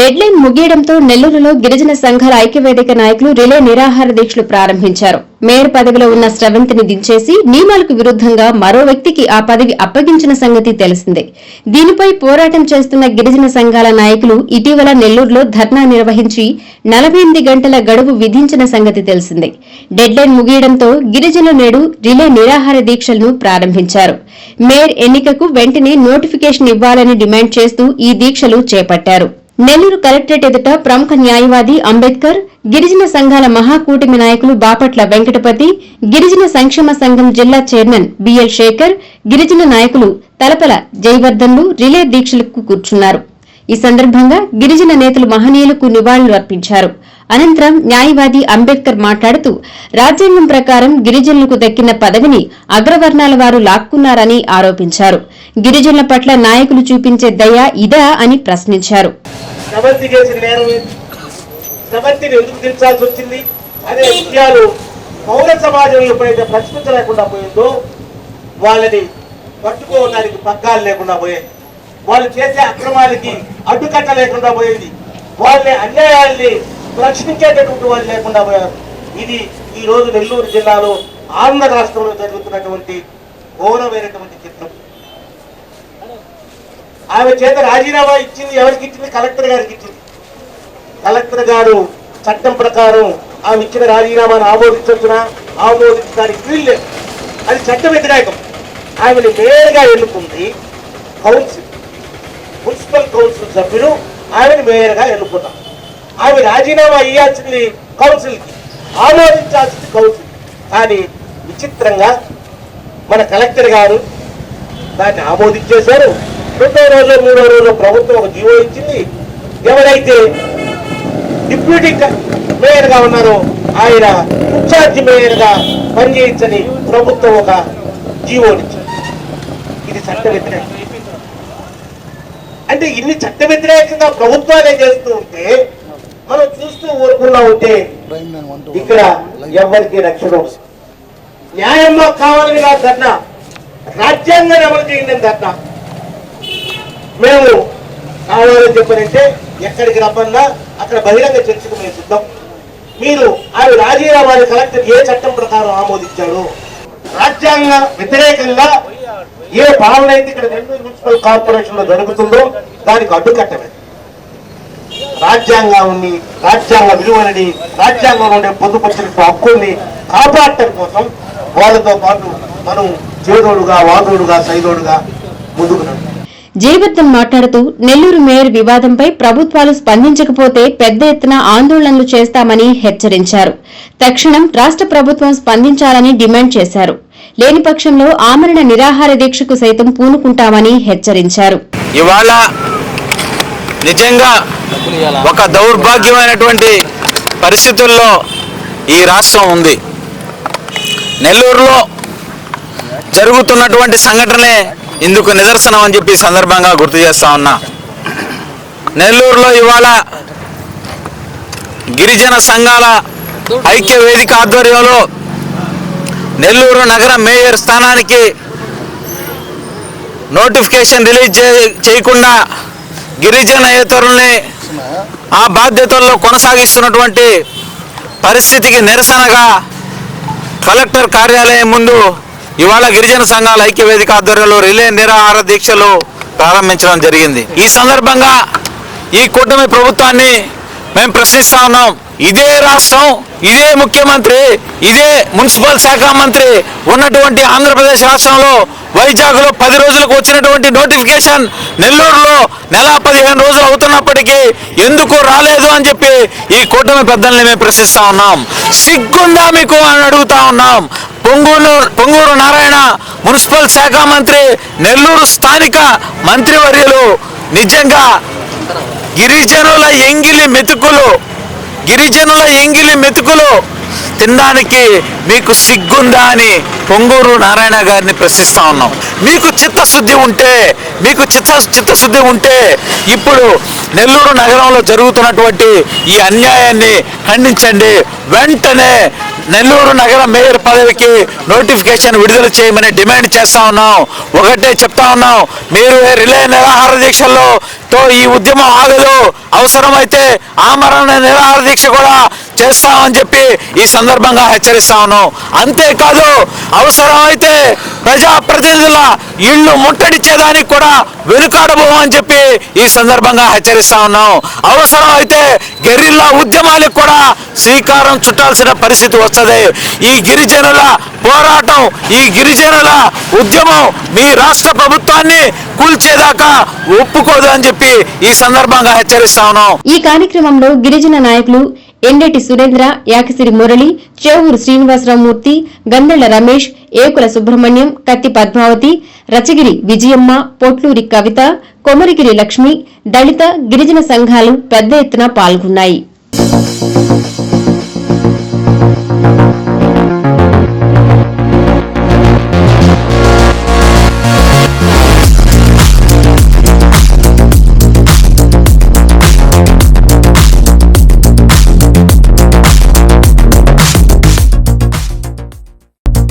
Dead line ముగియడంతో నెల్లూరులో గిరిజన సంఘాల ఐక్యవేదిక నాయకులు రిలే నిరాహార దీక్షలు ప్రారంభించారు. మేయర్ పదవిలో ఉన్న స్రవంతిని దించేసి నియమాలకు విరుద్దంగా మరో వ్యక్తికి ఆ పదవి అప్పగించిన సంగతి తెలిసిందే. దీనిపై పోరాటం చేస్తున్న గిరిజన సంఘాల నాయకులు ఇటీవల నెల్లూరులో ధర్నా నిర్వహించి నలభై ఎనిమిది గంటల గడువు విధించిన సంగతి తెలిసిందే. డెడ్ లైన్ ముగియడంతో గిరిజనులు నేడు రిలే నిరాహార దీక్షలను ప్రారంభించారు. మేయర్ ఎన్నికకు వెంటనే నోటిఫికేషన్ ఇవ్వాలని డిమాండ్ చేస్తూ ఈ దీక్షలు చేపట్టారు. నెల్లూరు కలెక్టరేట్ ఎదుట ప్రముఖ న్యాయవాది అంబేద్కర్ గిరిజన సంఘాల మహాకూటమి నాయకులు బాపట్ల వెంకటపతి గిరిజన సంక్షేమ సంఘం జిల్లా చైర్మన్ బిఎల్ శేఖర్ గిరిజన నాయకులు తలపల జయవర్ధన్లు రిలే దీక్షలకు కూర్చున్నారు. ఈ సందర్భంగా గిరిజన నేతలు మహనీయులకు నివాళులు అర్పించారు. అనంతరం న్యాయవాది అంబేద్కర్ మాట్లాడుతూ రాజ్యాంగం ప్రకారం గిరిజనులకు దక్కిన పదవిని అగ్రవర్ణాల వారు లాక్కున్నారని ఆరోపించారు. గిరిజనుల పట్ల నాయకులు చూపించే దయ ఇదా అని ప్రశ్నించారు. విషయాలు పౌర సమాజం ఎప్పుడైతే ప్రశ్నించలేకుండా పోయిందో వాళ్ళని పట్టుకోవడానికి పగ్గాలు లేకుండా పోయాయి. వాళ్ళు చేసే అక్రమాలకి అడ్డుకట్ట లేకుండా పోయింది. వాళ్ళని అన్యాయాల్ని రక్షించేటటువంటి వాళ్ళు లేకుండా పోయారు. ఇది ఈ రోజు నెల్లూరు జిల్లాలో ఆంధ్ర రాష్ట్రంలో జరుగుతున్నటువంటి ఘోరమైనటువంటి చిత్రం. ఆమె చేత రాజీనామా ఇచ్చింది ఎవరికి ఇచ్చింది? కలెక్టర్ గారికి ఇచ్చింది. కలెక్టర్ గారు చట్టం ప్రకారం ఆమె ఇచ్చిన రాజీనామాను ఆమోదించవచ్చునా ఆమోదించడానికి వీల్లేదు అది చట్టం వ్యతిరేకం. ఆమెను నేరుగా ఎన్నుకుంది కౌన్సిల్. మున్సిపల్ కౌన్సిల్ సభ్యులు ఆమెను మేయర్గా ఎన్నుకున్నాం. ఆమె రాజీనామా ఇవ్వాల్సింది కౌన్సిల్కి ఆలోచించాల్సింది కౌన్సిల్. కానీ విచిత్రంగా మన కలెక్టర్ గారు దాన్ని ఆమోదించేశారు. రెండో రోజు మూడో రోజు ప్రభుత్వం ఒక జీవో ఇచ్చింది. ఎవరైతే డిప్యూటీ మేయర్గా ఉన్నారో ఆయన ఇన్ఛార్జి మేయర్గా పనిచేయించని ప్రభుత్వం ఒక జీవోనిచ్చారు ఇది చట్ట వ్యతిరేకం అంటే ఇన్ని చట్ట వ్యతిరేకంగా ప్రభుత్వాలే చేస్తూ ఉంటే మనం చూస్తూ ఊరుకున్నా ఉంటే ఇక్కడ ఎవరికి రక్షణ న్యాయం మాకు కావాలని నా ధర్నా? రాజ్యాంగాన్ని అమలు చేయండి ధర్నా? మేము కావాలని చెప్పనంటే ఎక్కడికి రమ్మన్నా అక్కడ బహిరంగ చర్చకు మేము సిద్ధం. మీరు ఆమె రాజీనామాని కలెక్టర్ ఏ చట్టం ప్రకారం ఆమోదించాడు రాజ్యాంగ వ్యతిరేకంగా ఏ పాలన అయితే ఇక్కడ నెల్లూరు మున్సిపల్ కార్పొరేషన్లో జరుగుతుందో దానికి అడ్డుకట్టమే రాజ్యాంగాన్ని రాజ్యాంగ విలువలని రాజ్యాంగంలో ఉండే పొందుపరిచిన హక్కుల్ని కాపాడటం కోసం వాళ్ళతో పాటు మనం చేదోడుగా వాదోడుగా సైదోడుగా ముందుకు నడుస్తాం జయవర్ధన్ మాట్లాడుతూ నెల్లూరు మేయర్ వివాదంపై ప్రభుత్వాలు స్పందించకపోతే పెద్ద ఎత్తున ఆందోళనలు చేస్తామని హెచ్చరించారు. తక్షణం రాష్ట్ర ప్రభుత్వం స్పందించాలని డిమాండ్ చేశారు. లేని పక్షంలో ఆమరణ నిరాహార దీక్షకు సైతం పూనుకుంటామని హెచ్చరించారు. ఇవాళ నిజంగా ఒక దౌర్భాగ్యమైనటువంటి పరిస్థితుల్లో ఈ రాష్ట్రం ఉంది. నెల్లూరులో జరుగుతున్నటువంటి సంఘటనే ఇందుకు నిదర్శనం అని చెప్పి సందర్భంగా గుర్తు చేస్తా ఉన్నా. నెల్లూరులో ఇవాళ గిరిజన సంఘాల ఐక్య వేదిక ఆధ్వర్యంలో నెల్లూరు నగర మేయర్ స్థానానికి నోటిఫికేషన్ రిలీజ్ చేయకుండా చేయకుండా గిరిజనేతరుల్ని ఆ బాధ్యతల్లో కొనసాగిస్తున్నటువంటి పరిస్థితికి నిరసనగా కలెక్టర్ కార్యాలయం ముందు ఇవాళ గిరిజన సంఘాల ఐక్య వేదిక ఆధ్వర్యంలో రిలే నిరాహార దీక్షలు ప్రారంభించడం జరిగింది. ఈ సందర్భంగా ఈ కూటమి ప్రభుత్వాన్ని మేము ప్రశ్నిస్తా ఉన్నాం. ఇదే రాష్ట్రం ఇదే ముఖ్యమంత్రి ఇదే మున్సిపల్ శాఖ మంత్రి ఉన్నటువంటి ఆంధ్రప్రదేశ్ రాష్ట్రంలో వైజాగ్లో పది రోజులకు వచ్చినటువంటి నోటిఫికేషన్ నెల్లూరులో నెల పదిహేను రోజులు అవుతున్నప్పటికీ ఎందుకు రాలేదు అని చెప్పి ఈ కూటమి పెద్దల్ని మేము ప్రశ్నిస్తా ఉన్నాం. సిగ్గుందా మీకు అని అడుగుతా ఉన్నాం. పొంగూరు పొంగూరు నారాయణ మున్సిపల్ శాఖ మంత్రి నెల్లూరు స్థానిక మంత్రివర్యులు నిజంగా గిరిజనుల ఎంగిలి మెతుకులు గిరిజనుల ఎంగిలి మెతుకులు తినడానికి మీకు సిగ్గుందా అని పొంగూరు నారాయణ గారిని ప్రశ్నిస్తా ఉన్నాం. మీకు చిత్తశుద్ధి ఉంటే మీకు చిత్త చిత్తశుద్ధి ఉంటే ఇప్పుడు నెల్లూరు నగరంలో జరుగుతున్నటువంటి ఈ అన్యాయాన్ని ఖండించండి. వెంటనే నెల్లూరు నగర మేయర్ పదవికి నోటిఫికేషన్ విడుదల చేయమని డిమాండ్ చేస్తా ఉన్నాం. ఒకటే చెప్తా ఉన్నాం. మీరు రిలే నిరాహార దీక్షల్లో తో ఈ ఉద్యమం ఆగదు. అవసరమైతే ఆమరణ నిరాహార దీక్ష కూడా చేస్తామని చెప్పి ఈ సందర్భంగా హెచ్చరిస్తా ఉన్నాం. అంతేకాదు అవసరమైతే అయితే ప్రజాప్రతినిధుల ఇళ్ళు ముట్టడిచ్చేదానికి కూడా వెనుకాడబోమని చెప్పి ఈ సందర్భంగా హెచ్చరిస్తా ఉన్నాం. అయితే గెరిల్లా ఉద్యమాలకు కూడా శ్రీకారం చుట్టాల్సిన పరిస్థితి వస్తుంది. ఈ గిరిజనుల పోరాటం ఈ గిరిజనుల ఉద్యమం మీ రాష్ట్ర ప్రభుత్వాన్ని కూల్చేదాకా ఒప్పుకోదు అని చెప్పి ఈ సందర్భంగా హెచ్చరిస్తా ఉన్నాం. ఈ కార్యక్రమంలో గిరిజన నాయకులు ఎండేటి సురేంద్ర యాకిసిరి మురళి చేవూరు శ్రీనివాసరావుమూర్తి గందెళ్ళ రమేష్ ఏకుల సుబ్రహ్మణ్యం కత్తి పద్మావతి రచగిరి విజయమ్మ పొట్లూరి కవిత కొమరిగిరి లక్ష్మి దళిత గిరిజన సంఘాలు పెద్ద ఎత్తున పాల్గొన్నాయి.